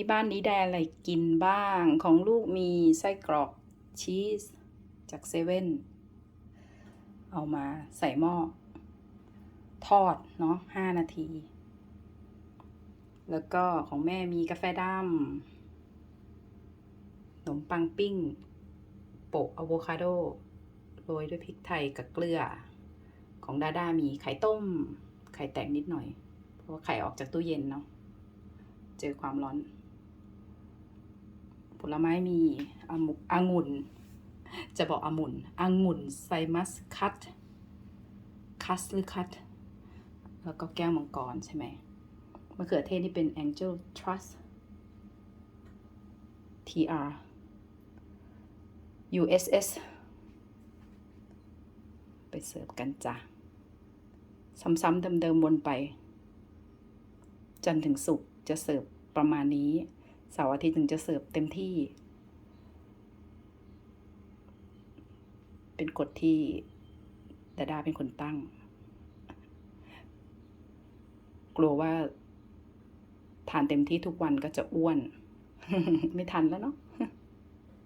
ที่บ้านนี้ได้อะไรกินบ้างของลูกมีไส้กรอกชีสจากเซเว่นเอามาใส่หม้อทอดเนาะห้านาที แล้วก็ของแม่มีกาแฟดำขนมปังปิ้ง โปะอะโวคาโด โรยด้วยพริกไทยกับเกลือ ของดาด้ามีไข่ต้ม ไข่แตกนิดหน่อย เพราะว่าไข่ออกจากตู้เย็นเนาะเจอความร้อน ผลไม้มีอมุองุ่น จะบอกองุ่นองุ่นไซมัสคัตคัสหรือคัตแล้วก็แก้วมังกรใช่ไหมมะเขือเทศนี่เป็น Angel Trust TR USS ไปเสิร์ฟกันจ้ะ ซ้ำๆเดิมๆวนไป จนถึงศุกจะเสิร์ฟประมาณนี้ เสาร์อาทิตย์ถึงจะเสิร์ฟเต็มที่ เป็นกฎที่ดาดาเป็นคนตั้ง กลัวว่า ทานเต็มที่ทุกวันก็จะอ้วน ไม่ทันแล้วเนาะ